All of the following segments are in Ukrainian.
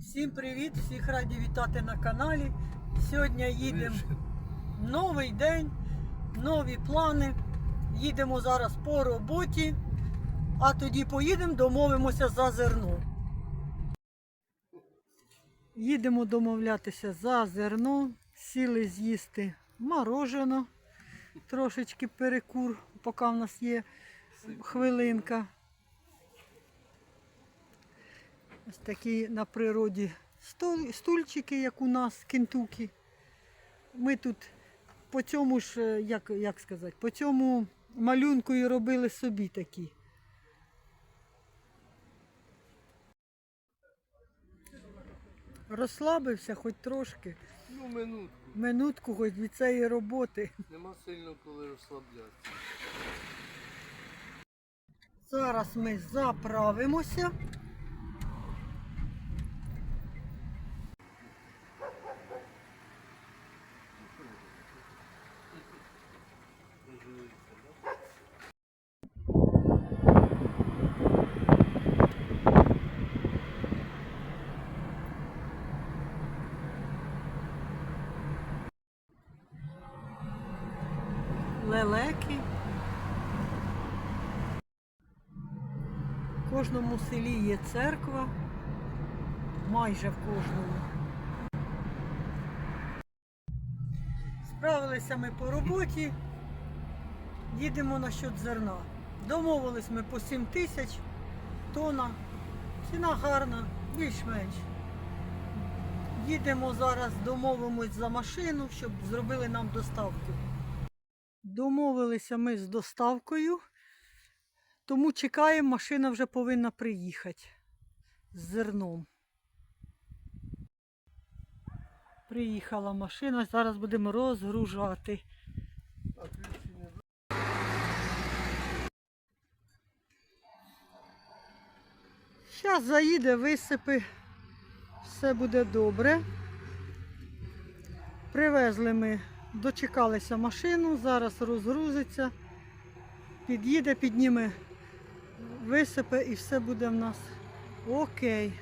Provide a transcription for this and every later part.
Всім привіт! Всіх раді вітати на каналі. Сьогодні їдемо новий день, нові плани. Їдемо зараз по роботі, а тоді поїдемо, домовимося за зерно. Їдемо домовлятися за зерно, сіли з'їсти морожено, трошечки перекур, поки в нас є хвилинка. Ось такі на природі стульчики, як у нас, кентукі. Ми тут по цьому ж, е, як, як сказати, по цьому малюнку і робили собі такі. Розслабився хоч трошки, Ну, минутку. минутку хоч від цієї роботи. Нема сильно коли розслаблятися. Зараз ми заправимося. Лелеки. В кожному селі є церква, майже в кожному. Справилися ми по роботі, їдемо на счет зерна. Домовились ми по 7 тисяч тонна. Ціна гарна, більш-менш. Їдемо зараз, домовимось за машину, щоб зробили нам доставку. Домовилися ми з доставкою. Тому чекаємо, машина вже повинна приїхати з зерном. Приїхала машина, зараз будемо розгружати. Зараз заїде, висипи, все буде добре. Привезли ми, дочекалися машину, зараз розгрузиться, під'їде, підніме, висипе і все буде в нас окей.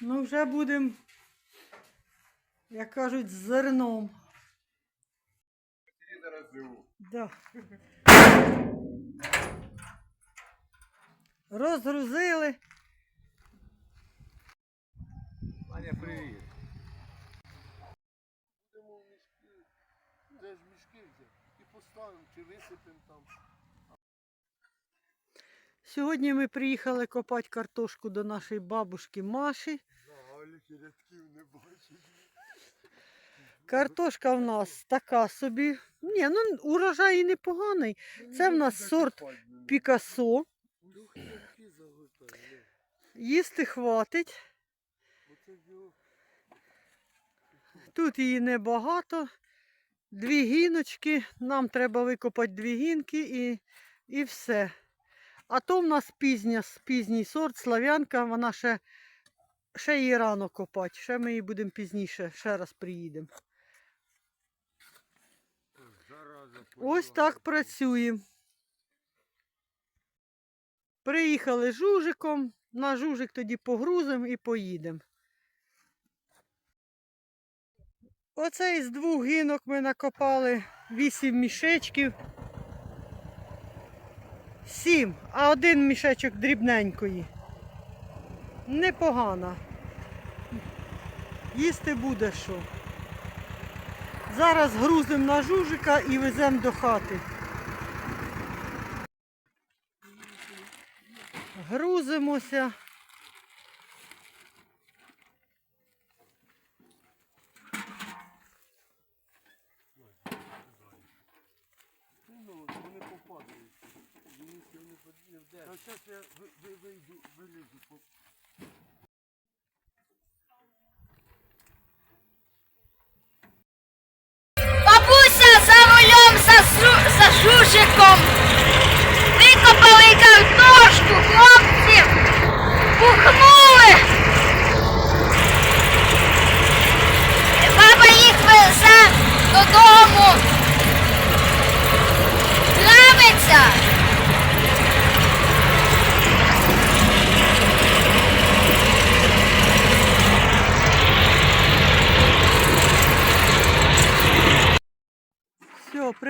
Ну вже будемо, як кажуть, з зерном. Да. Розгрузили. Аня, привіт. Будемо в мішки. Де ж мішки взяти? І поставимо, чи висипемо там. Сьогодні ми приїхали копати картошку до нашої бабушки Маші. Галіки рядків не бачиш. Картошка в нас така собі. Ні, ну урожай і непоганий. Це в нас сорт Пікасо. Їсти хватить. Тут її небагато. Дві гіночки. Нам треба викопати дві гінки і, і все. А то в нас пізня, пізній сорт, слав'янка, вона ще, ще її рано копати. Ще ми її будемо пізніше, ще раз приїдемо. Ось так працюємо. Приїхали жужиком, на жужик тоді погрузимо і поїдемо. Оце із двох гінок ми накопали вісім мішечків. Сім, а один мішечок дрібненької. Непогано. Їсти буде що. Зараз грузимо на жужика і веземо до хати. Грузимося. Зараз я вилізу. кошиком. Викопали картошку, хлопці, пухнули. Баба їх везе додому. Нравиться.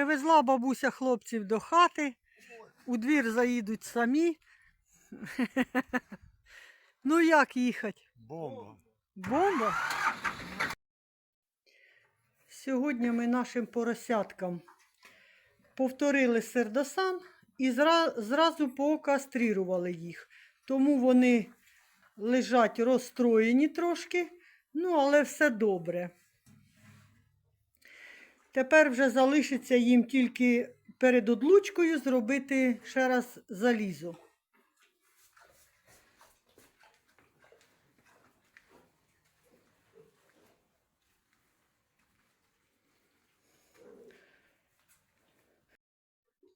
Привезла бабуся хлопців до хати, у двір заїдуть самі. Ну як їхати? Бомба. Бомба. Сьогодні ми нашим поросяткам повторили сердосан і зра- зразу покастрірували їх. Тому вони лежать розстроєні трошки, ну але все добре. Тепер вже залишиться їм тільки перед одлучкою зробити ще раз залізо.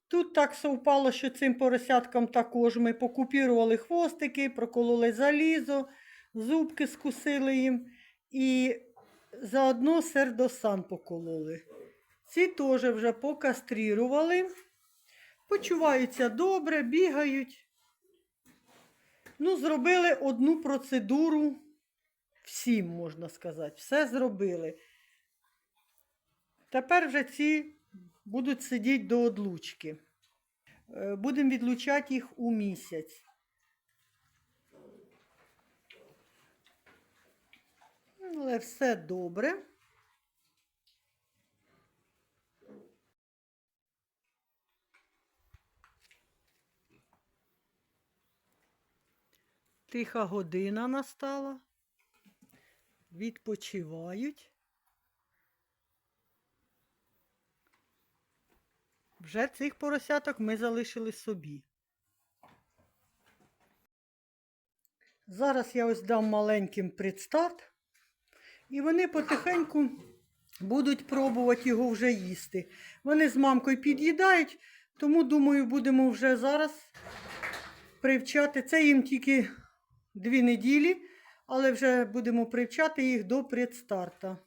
Тут так совпало, що цим поросяткам також ми покупірували хвостики, прокололи залізо, зубки скусили їм і заодно сердосан покололи. Ці теж вже покастрірували, почуваються добре, бігають. Ну, зробили одну процедуру всім, можна сказати. Все зробили. Тепер вже ці будуть сидіти до одлучки. Е, Будемо відлучати їх у місяць. Але все добре. Тиха година настала. Відпочивають. Вже цих поросяток ми залишили собі. Зараз я ось дам маленьким предстарт, і вони потихеньку будуть пробувати його вже їсти. Вони з мамкою під'їдають, тому, думаю, будемо вже зараз привчати. Це їм тільки дві неділі, але вже будемо привчати їх до предстарта.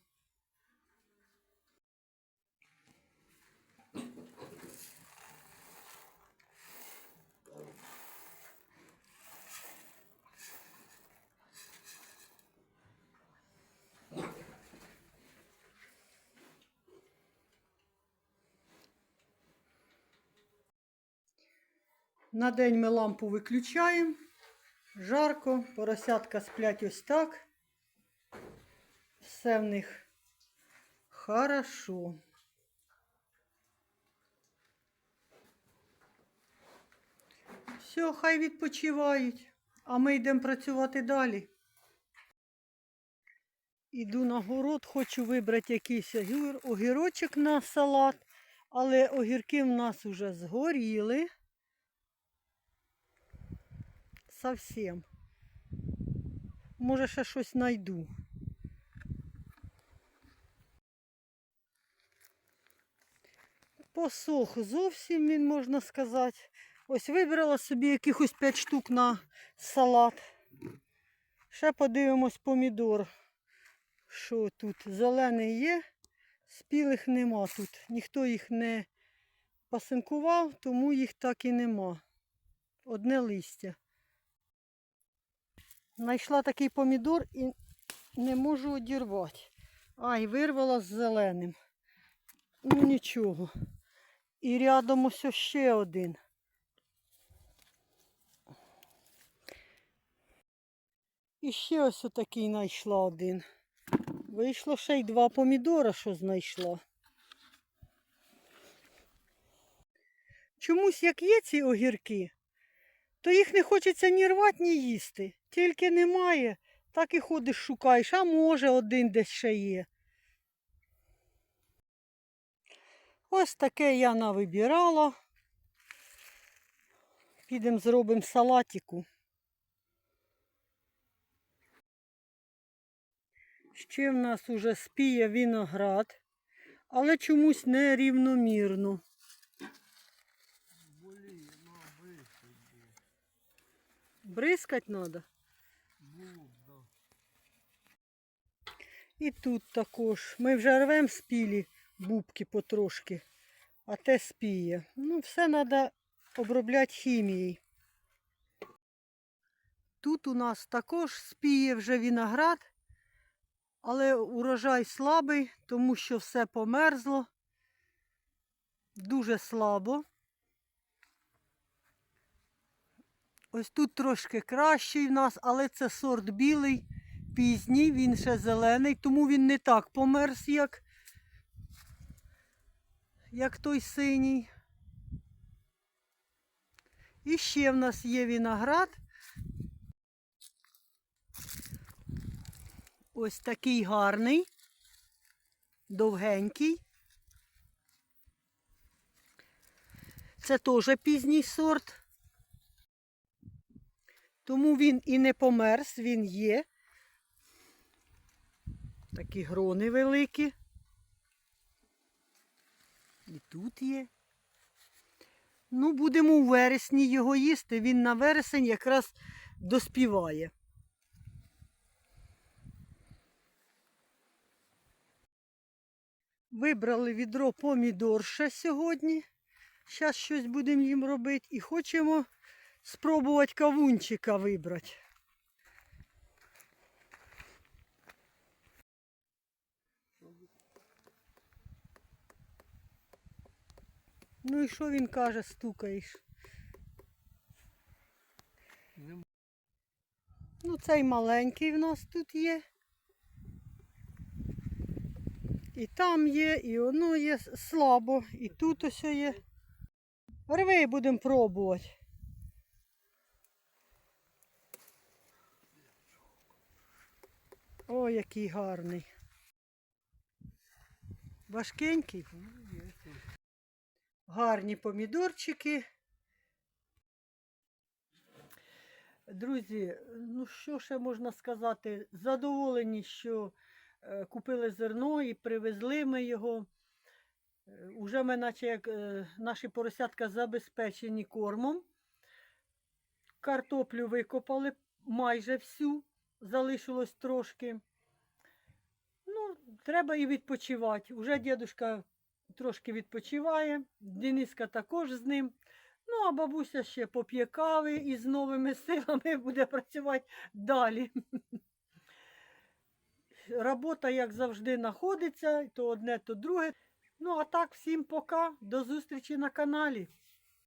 На день ми лампу виключаємо. Жарко, поросятка сплять ось так. Все в них хорошо. Все, хай відпочивають, а ми йдемо працювати далі. Іду на город, хочу вибрати якийсь огірочок на салат, але огірки в нас вже згоріли. Совсем. Може, ще щось знайду. Посох зовсім він, можна сказати. Ось вибрала собі якихось 5 штук на салат. Ще подивимось помідор. Що тут? Зелений є, спілих нема тут. Ніхто їх не пасинкував, тому їх так і нема. Одне листя. Знайшла такий помідор і не можу одірвати. Ай, вирвала з зеленим. Ну нічого. І рядом ось ще один. І ще ось отакий знайшла один. Вийшло ще й два помідора, що знайшла. Чомусь, як є ці огірки, то їх не хочеться ні рвати, ні їсти. Тільки немає, так і ходиш шукаєш, а може один десь ще є. Ось таке я навибирала. Підемо зробимо салатику. Ще в нас уже спіє виноград, але чомусь нерівномірно. Вихід. Бризкать треба. Було, да. І тут також. Ми вже рвемо спілі бубки потрошки, а те спіє. Ну, все треба обробляти хімією. Тут у нас також спіє вже виноград, але урожай слабий, тому що все померзло. Дуже слабо. Ось тут трошки кращий в нас, але це сорт білий, пізній, він ще зелений, тому він не так померз, як, як той синій. І ще в нас є виноград. Ось такий гарний, довгенький. Це теж пізній сорт. Тому він і не померз, він є. Такі грони великі. І тут є. Ну, будемо у вересні його їсти. Він на вересень якраз доспіває. Вибрали відро помідор ще сьогодні. Зараз щось будемо їм робити. І хочемо спробувати кавунчика вибрати. Ну і що він каже, стукаєш? Ну, цей маленький в нас тут є. І там є, і воно є слабо, і тут ось є. Рви будемо пробувати. О, який гарний. Важкенький. Гарні помідорчики. Друзі, ну що ще можна сказати? Задоволені, що е, купили зерно і привезли ми його. Е, Уже ми, наче як е, наші поросятка забезпечені кормом. Картоплю викопали майже всю, залишилось трошки. Ну, треба і відпочивати. Уже дідушка трошки відпочиває, Дениска також з ним. Ну, а бабуся ще поп'є кави і з новими силами буде працювати далі. Робота, як завжди, знаходиться, то одне, то друге. Ну, а так, всім пока, до зустрічі на каналі.